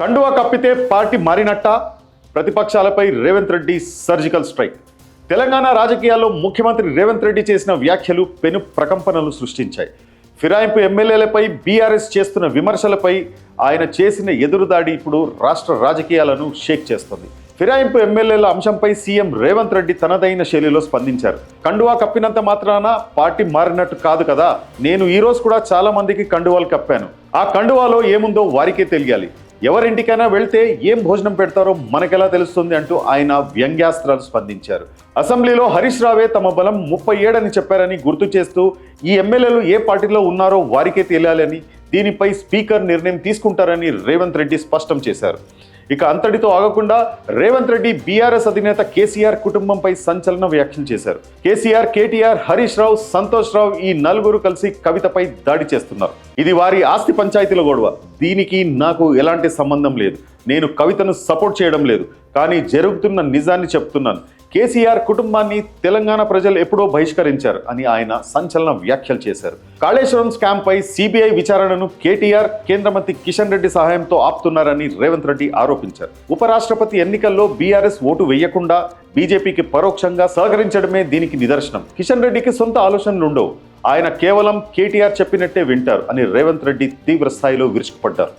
కండువా కప్పితే పార్టీ మారినట్ట? ప్రతిపక్షాలపై రేవంత్ రెడ్డి సర్జికల్ స్ట్రైక్. తెలంగాణ రాజకీయాల్లో ముఖ్యమంత్రి రేవంత్ రెడ్డి చేసిన వ్యాఖ్యలు పెను ప్రకంపనలు సృష్టించాయి. ఫిరాయింపు ఎమ్మెల్యేలపై బీఆర్ఎస్ చేస్తున్న విమర్శలపై ఆయన చేసిన ఎదురుదాడి ఇప్పుడు రాష్ట్ర రాజకీయాలను షేక్ చేస్తుంది. ఫిరాయింపు ఎమ్మెల్యేల అంశంపై సీఎం రేవంత్ రెడ్డి తనదైన శైలిలో స్పందించారు. కండువా కప్పినంత మాత్రాన పార్టీ మారినట్టు కాదు కదా? నేను ఈరోజు కూడా చాలామందికి కండువాలు కప్పాను. ఆ కండువాలో ఏముందో వారికే తెలియాలి. ఎవరింటికైనా వెళ్తే ఏం భోజనం పెడతారో మనకెలా తెలుస్తుంది అంటూ ఆయన వ్యంగ్యాస్త్రాలు స్పందించారు. అసెంబ్లీలో హరీష్ రావే తమ బలం ముప్పై ఏడని చెప్పారని గుర్తు చేస్తూ ఈ ఎమ్మెల్యేలు ఏ పార్టీలో ఉన్నారో వారికే తెలియాలని దీనిపై స్పీకర్ నిర్ణయం తీసుకుంటారని రేవంత్ రెడ్డి స్పష్టం చేశారు. ఇక అంతటితో ఆగకుండా రేవంత్ రెడ్డి బీఆర్ఎస్ అధినేత కేసీఆర్ కుటుంబంపై సంచలన వ్యాఖ్యలు చేశారు. కేసీఆర్ కేటీఆర్ హరీష్ రావు సంతోష్ రావు ఈ నలుగురు కలిసి కవితపై దాడి చేస్తున్నారు. ఇది వారి ఆస్తి పంచాయతీల గొడవ. దీనికి నాకు ఎలాంటి సంబంధం లేదు. నేను కవితను సపోర్ట్ చేయడం లేదు. కానీ జరుగుతున్న నిజాన్ని చెప్తున్నాను. కేసీఆర్ కుటుంబాన్ని తెలంగాణ ప్రజలు ఎప్పుడో బహిష్కరించారు అని ఆయన సంచలన వ్యాఖ్యలు చేశారు. కాళేశ్వరం స్కామ్ పై సిబిఐ విచారణను కేటీఆర్ కేంద్ర మంత్రి కిషన్ రెడ్డి సహాయంతో ఆపుతున్నారని రేవంత్ రెడ్డి ఆరోపించారు. ఉపరాష్ట్రపతి ఎన్నికల్లో బీఆర్ఎస్ ఓటు వేయకుండా బీజేపీకి పరోక్షంగా సహకరించడమే దీనికి నిదర్శనం. కిషన్ రెడ్డికి సొంత ఆలోచనలు ఉండవు ఆయన కేవలం కేటీఆర్ చెప్పినట్టే వింటారు అని రేవంత్ రెడ్డి తీవ్ర స్థాయిలో విరుచుకుపడ్డారు.